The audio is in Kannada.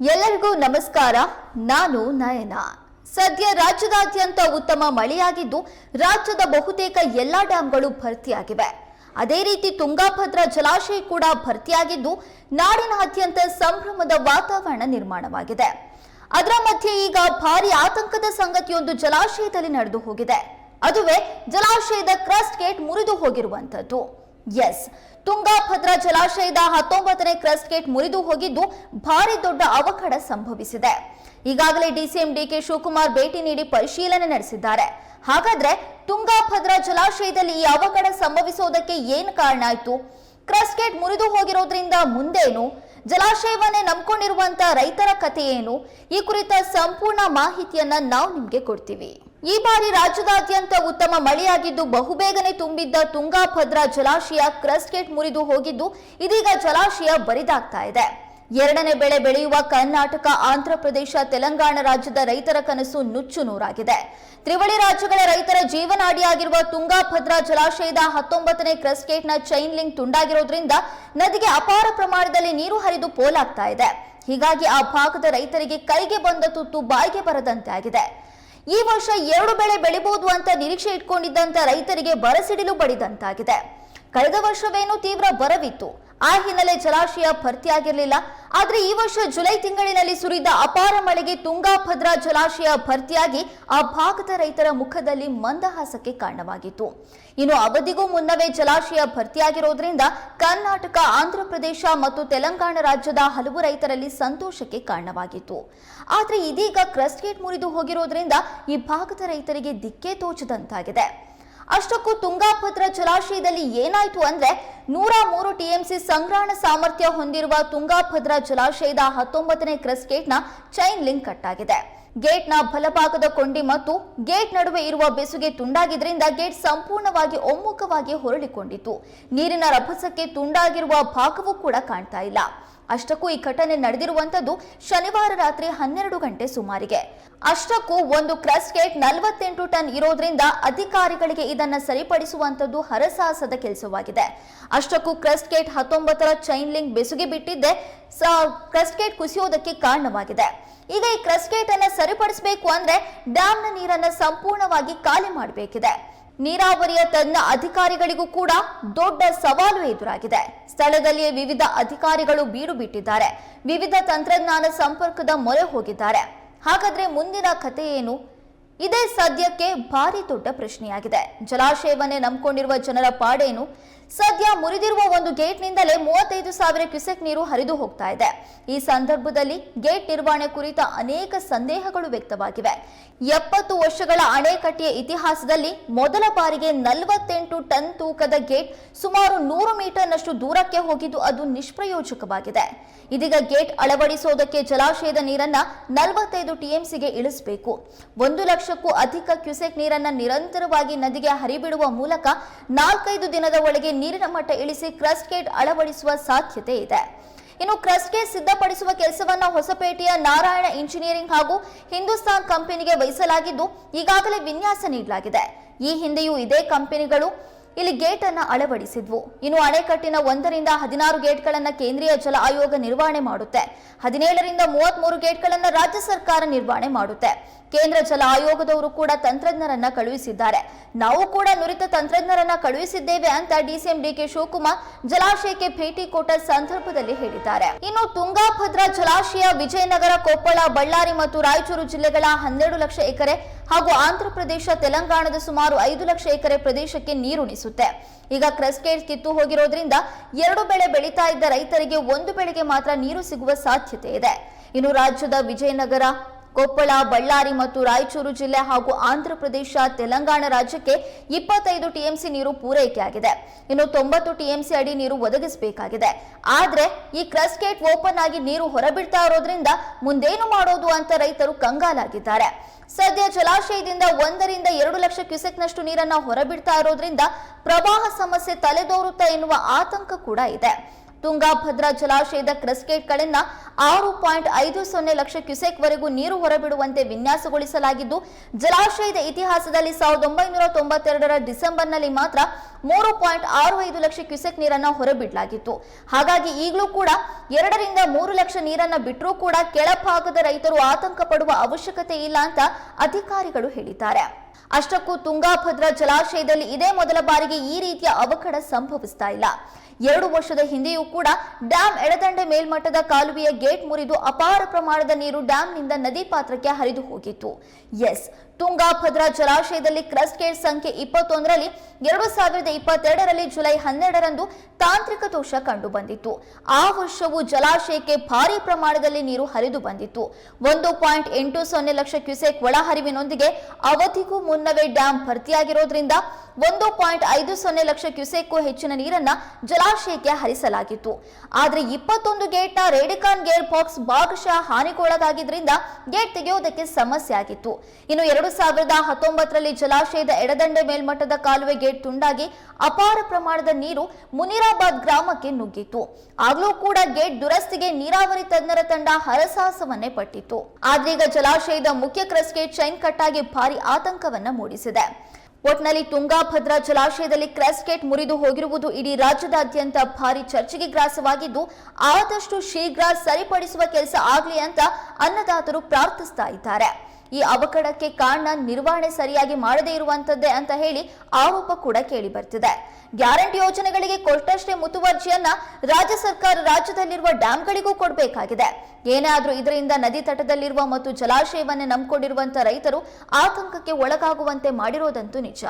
ಎಲ್ಲರಿಗೂ ನಮಸ್ಕಾರ. ನಾನು ನಯನ. ಸದ್ಯ ರಾಜ್ಯದಾದ್ಯಂತ ಉತ್ತಮ ಮಳೆಯಾಗಿದ್ದು, ರಾಜ್ಯದ ಬಹುತೇಕ ಎಲ್ಲಾ ಡ್ಯಾಂಗಳು ಭರ್ತಿಯಾಗಿವೆ. ಅದೇ ರೀತಿ ತುಂಗಾಭದ್ರಾ ಜಲಾಶಯ ಕೂಡ ಭರ್ತಿಯಾಗಿದ್ದು, ನಾಡಿನಾದ್ಯಂತ ಸಂಭ್ರಮದ ವಾತಾವರಣ ನಿರ್ಮಾಣವಾಗಿದೆ. ಅದರ ಮಧ್ಯೆ ಈಗ ಭಾರಿ ಆತಂಕದ ಸಂಗತಿಯೊಂದು ಜಲಾಶಯದಲ್ಲಿ ನಡೆದು ಹೋಗಿದೆ. ಅದುವೇ ಜಲಾಶಯದ ಕ್ರಸ್ಟ್ ಗೇಟ್ ಮುರಿದು ಹೋಗಿರುವಂತದ್ದು. ಎಸ್ ತುಂಗಾಭದ್ರಾ ಜಲಾಶಯದ ಹತ್ತೊಂಬತ್ತನೇ ಕ್ರಸ್ಟ್ ಗೇಟ್ ಮುರಿದು ಹೋಗಿದ್ದು ಭಾರಿ ದೊಡ್ಡ ಅವಘಡ ಸಂಭವಿಸಿದೆ. ಈಗಾಗಲೇ ಡಿಸಿಎಂ ಡಿಕೆ ಶಿವಕುಮಾರ್ ಭೇಟಿ ನೀಡಿ ಪರಿಶೀಲನೆ ನಡೆಸಿದ್ದಾರೆ. ಹಾಗಾದ್ರೆ ತುಂಗಾಭದ್ರಾ ಜಲಾಶಯದಲ್ಲಿ ಈ ಅವಘಡ ಸಂಭವಿಸೋದಕ್ಕೆ ಏನು ಕಾರಣ ಆಯಿತು? ಕ್ರಸ್ಟ್ ಗೇಟ್ ಮುರಿದು ಹೋಗಿರೋದ್ರಿಂದ ಮುಂದೇನು? ಜಲಾಶಯವನ್ನೇ ನಂಬ್ಕೊಂಡಿರುವಂತ ರೈತರ ಕಥೆ ಏನು? ಈ ಕುರಿತ ಸಂಪೂರ್ಣ ಮಾಹಿತಿಯನ್ನ ನಾವು ನಿಮ್ಗೆ ಕೊಡ್ತೀವಿ. ಈ ಬಾರಿ ರಾಜ್ಯದಾದ್ಯಂತ ಉತ್ತಮ ಮಳೆಯಾಗಿದ್ದು ಬಹುಬೇಗನೆ ತುಂಬಿದ್ದ ತುಂಗಾಭದ್ರಾ ಜಲಾಶಯ ಕ್ರಸ್ಟ್ ಗೇಟ್ ಮುರಿದು ಹೋಗಿದ್ದು ಇದೀಗ ಜಲಾಶಯ ಬರಿದಾಗ್ತಾ ಇದೆ. ಎರಡನೇ ಬೆಳೆ ಬೆಳೆಯುವ ಕರ್ನಾಟಕ ಆಂಧ್ರಪ್ರದೇಶ ತೆಲಂಗಾಣ ರಾಜ್ಯದ ರೈತರ ಕನಸು ನುಚ್ಚು ನೂರಾಗಿದೆ. ತ್ರಿವಳಿ ರಾಜ್ಯಗಳ ರೈತರ ಜೀವನಾಡಿಯಾಗಿರುವ ತುಂಗಾಭದ್ರಾ ಜಲಾಶಯದ ಹತ್ತೊಂಬತ್ತನೇ ಕ್ರಸ್ಗೇಟ್ನ ಚೈನ್ ಲಿಂಕ್ ತುಂಡಾಗಿರೋದ್ರಿಂದ ನದಿಗೆ ಅಪಾರ ಪ್ರಮಾಣದಲ್ಲಿ ನೀರು ಹರಿದು ಪೋಲಾಗ್ತಾ ಇದೆ. ಹೀಗಾಗಿ ಆ ಭಾಗದ ರೈತರಿಗೆ ಕೈಗೆ ಬಂದ ತುತ್ತು ಬಾಯಿಗೆ ಬರದಂತೆ ಆಗಿದೆ. ಈ ವರ್ಷ ಎರಡು ಬೆಳೆ ಬೆಳಿಬಹುದು ಅಂತ ನಿರೀಕ್ಷೆ ಇಟ್ಕೊಂಡಿದ್ದಂತ ರೈತರಿಗೆ ಬರಸಿಡಿಲು ಬಡಿದಂತಾಗಿದೆ. ಕಳೆದ ವರ್ಷವೇನೂ ತೀವ್ರ ಬರವಿತ್ತು. ಆ ಹಿನ್ನೆಲೆ ಜಲಾಶಯ ಭರ್ತಿಯಾಗಿರಲಿಲ್ಲ. ಆದರೆ ಈ ವರ್ಷ ಜುಲೈ ತಿಂಗಳಿನಲ್ಲಿ ಸುರಿದ ಅಪಾರ ಮಳೆಗೆ ತುಂಗಾಭದ್ರಾ ಜಲಾಶಯ ಭರ್ತಿಯಾಗಿ ಆ ಭಾಗದ ರೈತರ ಮುಖದಲ್ಲಿ ಮಂದಹಾಸಕ್ಕೆ ಕಾರಣವಾಗಿತ್ತು. ಇನ್ನು ಅವಧಿಗೂ ಮುನ್ನವೇ ಜಲಾಶಯ ಭರ್ತಿಯಾಗಿರೋದ್ರಿಂದ ಕರ್ನಾಟಕ ಆಂಧ್ರಪ್ರದೇಶ ಮತ್ತು ತೆಲಂಗಾಣ ರಾಜ್ಯದ ಹಲವು ರೈತರಲ್ಲಿ ಸಂತೋಷಕ್ಕೆ ಕಾರಣವಾಗಿತ್ತು. ಆದರೆ ಇದೀಗ ಕ್ರಸ್ಗೇಟ್ ಗೇಟ್ ಮುರಿದು ಹೋಗಿರೋದ್ರಿಂದ ಈ ಭಾಗದ ರೈತರಿಗೆ ದಿಕ್ಕೇ ತೋಚದಂತಾಗಿದೆ. ಅಷ್ಟಕ್ಕೂ ತುಂಗಾಭದ್ರ ಜಲಾಶಯದಲ್ಲಿ ಏನಾಯ್ತು ಅಂದ್ರೆ ನೂರ ಮೂರು ಟಿಎಂಸಿ ಸಂಗ್ರಹಣ ಸಾಮರ್ಥ್ಯ ಹೊಂದಿರುವ ತುಂಗಾಭದ್ರಾ ಜಲಾಶಯದ ಹತ್ತೊಂಬತ್ತನೇ ಕ್ರಸ್ಟ್ ಗೇಟ್ನ ಚೈನ್ ಲಿಂಕ್ ಕಟ್ ಆಗಿದೆ ಗೇಟ್ನ ಬಲಭಾಗದ ಕೊಂಡಿ ಮತ್ತು ಗೇಟ್ ನಡುವೆ ಇರುವ ಬೆಸುಗೆ ತುಂಡಾಗಿದ್ದರಿಂದ ಗೇಟ್ ಸಂಪೂರ್ಣವಾಗಿ ಒಮ್ಮುಖವಾಗಿ ಹೊರಳಿಕೊಂಡಿತು ನೀರಿನ ರಭಸಕ್ಕೆ ತುಂಡಾಗಿರುವ ಭಾಗವೂ ಕೂಡ ಕಾಣ್ತಾ ಇಲ್ಲ. ಅಷ್ಟಕ್ಕೂ ಈ ಘಟನೆ ನಡೆದಿರುವಂತದ್ದು ಶನಿವಾರ ರಾತ್ರಿ ಹನ್ನೆರಡು ಗಂಟೆ ಸುಮಾರಿಗೆ. ಅಷ್ಟಕ್ಕೂ ಒಂದು ಕ್ರಸ್ಟ್ ಗೇಟ್ ನಲವತ್ತೆಂಟು ಟನ್ ಇರೋದ್ರಿಂದ ಅಧಿಕಾರಿಗಳಿಗೆ ಇದನ್ನ ಸರಿಪಡಿಸುವಂತದ್ದು ಹರಸಾಹಸದ ಕೆಲಸವಾಗಿದೆ. ಅಷ್ಟಕ್ಕೂ ಕ್ರಸ್ಟ್ ಗೇಟ್ ಹತ್ತೊಂಬತ್ತರ ಚೈನ್ ಲಿಂಕ್ ಬೆಸುಗೆ ಬಿಟ್ಟಿದ್ದೆ. ಕ್ರಸ್ಟ್ ಗೇಟ್ ಕುಸಿಯೋದಕ್ಕೆ ಕಾರಣವಾಗಿದೆ. ಈಗ ಈ ಕ್ರಸ್ಟ್ ಗೇಟ್ ಅನ್ನ ಸರಿಪಡಿಸಬೇಕು ಅಂದ್ರೆ ಡ್ಯಾಮ್ನ ನೀರನ್ನ ಸಂಪೂರ್ಣವಾಗಿ ಖಾಲಿ ಮಾಡಬೇಕಿದೆ. ನೀರಾವರಿಯ ತಜ್ಞ ಅಧಿಕಾರಿಗಳಿಗೂ ಕೂಡ ದೊಡ್ಡ ಸವಾಲು ಎದುರಾಗಿದೆ. ಸ್ಥಳದಲ್ಲಿಯೇ ವಿವಿಧ ಅಧಿಕಾರಿಗಳು ಬೀಡು ಬಿಟ್ಟಿದ್ದಾರೆ. ವಿವಿಧ ತಂತ್ರಜ್ಞಾನ ಸಂಪರ್ಕದ ಮೊರೆ ಹೋಗಿದ್ದಾರೆ. ಹಾಗಾದ್ರೆ ಮುಂದಿನ ಕಥೆ ಏನು? ಇದೇ ಸದ್ಯಕ್ಕೆ ಭಾರಿ ದೊಡ್ಡ ಪ್ರಶ್ನೆಯಾಗಿದೆ. ಜಲಾಶಯವನ್ನೇ ನಂಬಿಕೊಂಡಿರುವ ಜನರ ಪಾಡೇನು? ಸದ್ಯ ಮುರಿದಿರುವ ಒಂದು ಗೇಟ್ನಿಂದಲೇ ಮೂವತ್ತೈದು ಸಾವಿರ ಕ್ಯೂಸೆಕ್ ನೀರು ಹರಿದು ಹೋಗ್ತಾ ಇದೆ. ಈ ಸಂದರ್ಭದಲ್ಲಿ ಗೇಟ್ ನಿರ್ವಹಣೆ ಕುರಿತ ಅನೇಕ ಸಂದೇಹಗಳು ವ್ಯಕ್ತವಾಗಿವೆ. ಎಪ್ಪತ್ತು ವರ್ಷಗಳ ಅಣೆಕಟ್ಟೆಯ ಇತಿಹಾಸದಲ್ಲಿ ಮೊದಲ ಬಾರಿಗೆ ನಲವತ್ತೆಂಟು ಟನ್ ತೂಕದ ಗೇಟ್ ಸುಮಾರು ನೂರು ಮೀಟರ್ನಷ್ಟು ದೂರಕ್ಕೆ ಹೋಗಿದ್ದು ಅದು ನಿಷ್ಪ್ರಯೋಜಕವಾಗಿದೆ. ಇದೀಗ ಗೇಟ್ ಅಳವಡಿಸೋದಕ್ಕೆ ಜಲಾಶಯದ ನೀರನ್ನ ನಲವತ್ತೈದು ಟಿಎಂಸಿಗೆ ಇಳಿಸಬೇಕು. ಒಂದು ಲಕ್ಷಕ್ಕೂ ಅಧಿಕ ಕ್ಯೂಸೆಕ್ ನೀರನ್ನ ನಿರಂತರವಾಗಿ ನದಿಗೆ ಹರಿಬಿಡುವ ಮೂಲಕ ನಾಲ್ಕೈದು ದಿನದ ಒಳಗೆ ನೀರಿನ ಮಟ್ಟ ಇಳಿಸಿ ಕ್ರಸ್ಟ್ ಗೇಟ್ ಅಳವಡಿಸುವ ಸಾಧ್ಯತೆ ಇದೆ. ಇನ್ನು ಕ್ರಸ್ಟ್ ಗೇಟ್ ಸಿದ್ಧಪಡಿಸುವ ಕೆಲಸವನ್ನ ಹೊಸಪೇಟೆಯ ನಾರಾಯಣ ಇಂಜಿನಿಯರಿಂಗ್ ಹಾಗೂ ಹಿಂದೂಸ್ತಾನ್ ಕಂಪನಿಗೆ ವಹಿಸಲಾಗಿದ್ದು, ಈಗಾಗಲೇ ವಿನ್ಯಾಸ ನೀಡಲಾಗಿದೆ. ಈ ಹಿಂದೆಯೂ ಇದೇ ಕಂಪನಿಗಳು ಇಲ್ಲಿ ಗೇಟ್ ಅನ್ನ ಅಳವಡಿಸಿದ್ವು. ಇನ್ನು ಅಣೆಕಟ್ಟಿನ ಒಂದರಿಂದ ಹದಿನಾರು ಗೇಟ್ಗಳನ್ನು ಕೇಂದ್ರೀಯ ಜಲ ಆಯೋಗ ನಿರ್ವಹಣೆ ಮಾಡುತ್ತೆ. ಹದಿನೇಳರಿಂದ ಮೂವತ್ಮೂರು ಗೇಟ್ಗಳನ್ನು ರಾಜ್ಯ ಸರ್ಕಾರ ನಿರ್ವಹಣೆ ಮಾಡುತ್ತೆ. ಕೇಂದ್ರ ಜಲ ಆಯೋಗದವರು ಕೂಡ ತಂತ್ರಜ್ಞರನ್ನ ಕಳುಹಿಸಿದ್ದಾರೆ. ನಾವು ಕೂಡ ನುರಿತ ತಂತ್ರಜ್ಞರನ್ನ ಕಳುಹಿಸಿದ್ದೇವೆ ಅಂತ ಡಿಸಿಎಂ ಡಿಕೆ ಶಿವಕುಮಾರ್ ಜಲಾಶಯಕ್ಕೆ ಭೇಟಿ ಕೊಟ್ಟ ಸಂದರ್ಭದಲ್ಲಿ ಹೇಳಿದ್ದಾರೆ. ಇನ್ನು ತುಂಗಾಭದ್ರಾ ಜಲಾಶಯ, ವಿಜಯನಗರ, ಕೊಪ್ಪಳ, ಬಳ್ಳಾರಿ ಮತ್ತು ರಾಯಚೂರು ಜಿಲ್ಲೆಗಳ ಹನ್ನೆರಡು ಲಕ್ಷ ಎಕರೆ ಹಾಗೂ ಆಂಧ್ರಪ್ರದೇಶ, ತೆಲಂಗಾಣದ ಸುಮಾರು ಐದು ಲಕ್ಷ ಎಕರೆ ಪ್ರದೇಶಕ್ಕೆ ನೀರುಣಿಸುತ್ತೆ ಈಗ ಕ್ರಸ್ ಗೇಟ್ ಕಿತ್ತು ಹೋಗಿರೋದ್ರಿಂದ ಎರಡು ಬೆಳೆ ಬೆಳೀತಾ ಇದ್ದ ರೈತರಿಗೆ ಒಂದು ಬೆಳೆಗೆ ಮಾತ್ರ ನೀರು ಸಿಗುವ ಸಾಧ್ಯತೆ ಇದೆ. ಇನ್ನು ರಾಜ್ಯದ ವಿಜಯನಗರ ಕೊಪ್ಪಳ, ಬಳ್ಳಾರಿ ಮತ್ತು ರಾಯಚೂರು ಜಿಲ್ಲೆ ಹಾಗೂ ಆಂಧ್ರಪ್ರದೇಶ ತೆಲಂಗಾಣ ರಾಜ್ಯಕ್ಕೆ ಇಪ್ಪತ್ತೈದು ಟಿಎಂಸಿ ನೀರು ಪೂರೈಕೆಯಾಗಿದೆ. ಇನ್ನು ತೊಂಬತ್ತು ಟಿಎಂಸಿ ಅಡಿ ನೀರು ಒದಗಿಸಬೇಕಾಗಿದೆ. ಆದ್ರೆ ಈ ಕ್ರಸ್ಟ್ ಗೇಟ್ ಓಪನ್ ಆಗಿ ನೀರು ಹೊರಬಿಡ್ತಾ ಇರೋದ್ರಿಂದ ಮುಂದೇನು ಮಾಡೋದು ಅಂತ ರೈತರು ಕಂಗಾಲಾಗಿದ್ದಾರೆ. ಸದ್ಯ ಜಲಾಶಯದಿಂದ ಒಂದರಿಂದ ಎರಡು ಲಕ್ಷ ಕ್ಯೂಸೆಕ್ನಷ್ಟು ನೀರನ್ನ ಹೊರಬಿಡ್ತಾ ಇರೋದ್ರಿಂದ ಪ್ರವಾಹ ಸಮಸ್ಯೆ ತಲೆದೋರುತ್ತಾ ಎನ್ನುವ ಆತಂಕ ಕೂಡ ಇದೆ. ತುಂಗಾಭದ್ರಾ ಜಲಾಶಯದ ಕ್ರಸ್ಗೇಟ್ಗಳಿಂದ ಆರು ಪಾಯಿಂಟ್ ಐದು ಸೊನ್ನೆ ಲಕ್ಷ ಕ್ಯುಸೆಕ್ ವರೆಗೂ ನೀರು ಹೊರಬಿಡುವಂತೆ ವಿನ್ಯಾಸಗೊಳಿಸಲಾಗಿದ್ದು, ಜಲಾಶಯದ ಇತಿಹಾಸದಲ್ಲಿ ಸಾವಿರದ ಒಂಬೈನೂರ ತೊಂಬತ್ತೆರಡರ ಡಿಸೆಂಬರ್ನಲ್ಲಿ ಮಾತ್ರ ಮೂರು ಪಾಯಿಂಟ್ ಆರು ಐದು ಲಕ್ಷ ಕ್ಯುಸೆಕ್ ನೀರನ್ನ ಹೊರಬಿಡಲಾಗಿತ್ತು. ಹಾಗಾಗಿ ಈಗಲೂ ಕೂಡ ಎರಡರಿಂದ ಮೂರು ಲಕ್ಷ ನೀರನ್ನ ಬಿಟ್ಟರೂ ಕೂಡ ಕೆಳಭಾಗದ ರೈತರು ಆತಂಕ ಪಡುವ ಅವಶ್ಯಕತೆ ಇಲ್ಲ ಅಂತ ಅಧಿಕಾರಿಗಳು ಹೇಳಿದ್ದಾರೆ. ಅಷ್ಟಕ್ಕೂ ತುಂಗಾಭದ್ರಾ ಜಲಾಶಯದಲ್ಲಿ ಇದೇ ಮೊದಲ ಬಾರಿಗೆ ಈ ರೀತಿಯ ಅವಘಡ ಸಂಭವಿಸ್ತಾ ಇಲ್ಲ. ಎರಡು ವರ್ಷದ ಹಿಂದೆಯೂ ಕೂಡ ಡ್ಯಾಂ ಎಡದಂಡೆ ಮೇಲ್ಮಟ್ಟದ ಕಾಲುವೆಯ ಗೇಟ್ ಮುರಿದು ಅಪಾರ ಪ್ರಮಾಣದ ನೀರು ಡ್ಯಾಂನಿಂದ ನದಿ ಪಾತ್ರಕ್ಕೆ ಹರಿದು ಹೋಗಿತ್ತು. ಎಸ್ ತುಂಗಾಭದ್ರಾ ಜಲಾಶಯದಲ್ಲಿ ಕ್ರಸ್ಟ್ ಗೇಟ್ ಸಂಖ್ಯೆ ಇಪ್ಪತ್ತೊಂದರಲ್ಲಿ ಎರಡು ಸಾವಿರದ ಇಪ್ಪತ್ತೆರಡರಲ್ಲಿ ಜುಲೈ ಹನ್ನೆರಡರಂದು ತಾಂತ್ರಿಕ ದೋಷ ಕಂಡು ಬಂದಿತ್ತು. ಆ ವರ್ಷವು ಜಲಾಶಯಕ್ಕೆ ಭಾರಿ ಪ್ರಮಾಣದಲ್ಲಿ ನೀರು ಹರಿದು ಬಂದಿತ್ತು. ಒಂದು ಪಾಯಿಂಟ್ ಎಂಟು ಸೊನ್ನೆ ಲಕ್ಷ ಕ್ಯುಸೆಕ್ ಒಳಹರಿವಿನೊಂದಿಗೆ ಅವಧಿಗೂ ಮುನ್ನವೇ ಡ್ಯಾಂ ಭರ್ತಿಯಾಗಿರೋದ್ರಿಂದ ಒಂದು ಪಾಯಿಂಟ್ ಐದು ಸೊನ್ನೆ ಲಕ್ಷ ಕ್ಯುಸೆಕ್ಗೂ ಹೆಚ್ಚಿನ ನೀರನ್ನ ಜಲಾಶಯಕ್ಕೆ ಹರಿಸಲಾಗಿತ್ತು. ಆದರೆ ಇಪ್ಪತ್ತೊಂದು ಗೇಟ್ನ ರೇಡಿಕಾನ್ ಗೇರ್ ಬಾಕ್ಸ್ ಭಾಗಶಃ ಹಾನಿಗೊಳಗಾಗಿದ್ರಿಂದ ಗೇಟ್ ತೆಗೆಯೋದಕ್ಕೆ ಸಮಸ್ಯೆ ಆಗಿತ್ತು. ಇನ್ನು ಎರಡು ಸಾವಿರದ ಹತ್ತೊಂಬತ್ತರಲ್ಲಿ ಜಲಾಶಯದ ಎಡದಂಡೆ ಮೇಲ್ಮಟ್ಟದ ಕಾಲುವೆ ಗೇಟ್ ತುಂಡಾಗಿ ಅಪಾರ ಪ್ರಮಾಣದ ನೀರು ಮುನಿರಾಬಾದ್ ಗ್ರಾಮಕ್ಕೆ ನುಗ್ಗಿತ್ತು. ಆಗಲೂ ಕೂಡ ಗೇಟ್ ದುರಸ್ತಿಗೆ ನೀರಾವರಿ ತಜ್ಞರ ತಂಡ ಹರಸಾಹಸವನ್ನೇ ಪಟ್ಟಿತ್ತು. ಆದ್ರೀಗ ಜಲಾಶಯದ ಮುಖ್ಯ ಕ್ರಸ್ಗೆ ಚೈನ್ ಕಟ್ಟಾಗಿ ಭಾರಿ ಆತಂಕವನ್ನ ಮೂಡಿಸಿದೆ. ಒಟ್ನಲ್ಲಿ ತುಂಗಾಭದ್ರಾ ಜಲಾಶಯದಲ್ಲಿ ಕ್ರಸ್ಟ್ ಗೇಟ್ ಮುರಿದು ಹೋಗಿರುವುದು ಇಡೀ ರಾಜ್ಯದಾದ್ಯಂತ ಭಾರಿ ಚರ್ಚೆಗೆ ಗ್ರಾಸವಾಗಿದ್ದು, ಆದಷ್ಟು ಶೀಘ್ರ ಸರಿಪಡಿಸುವ ಕೆಲಸ ಆಗಲಿ ಅಂತ ಅನ್ನದಾತರು ಪ್ರಾರ್ಥಿಸ್ತಾ ಇದ್ದಾರೆ. ಈ ಅವಘಡಕ್ಕೆ ಕಾರಣ ನಿರ್ವಹಣೆ ಸರಿಯಾಗಿ ಮಾಡದೇ ಇರುವಂತದ್ದೇ ಅಂತ ಹೇಳಿ ಆರೋಪ ಕೂಡ ಕೇಳಿ ಬರ್ತಿದೆ. ಗ್ಯಾರಂಟಿ ಯೋಜನೆಗಳಿಗೆ ಕೊಟ್ಟಷ್ಟೇ ಮುತುವರ್ಜಿಯನ್ನ ರಾಜ್ಯ ಸರ್ಕಾರ ರಾಜ್ಯದಲ್ಲಿರುವ ಡ್ಯಾಂಗಳಿಗೂ ಕೊಡಬೇಕಾಗಿದೆ. ಏನೇ ಇದರಿಂದ ನದಿ ತಟದಲ್ಲಿರುವ ಮತ್ತು ಜಲಾಶಯವನ್ನೇ ನಂಬಿಕೊಂಡಿರುವಂತ ರೈತರು ಆತಂಕಕ್ಕೆ ಒಳಗಾಗುವಂತೆ ಮಾಡಿರೋದಂತೂ ನಿಜ.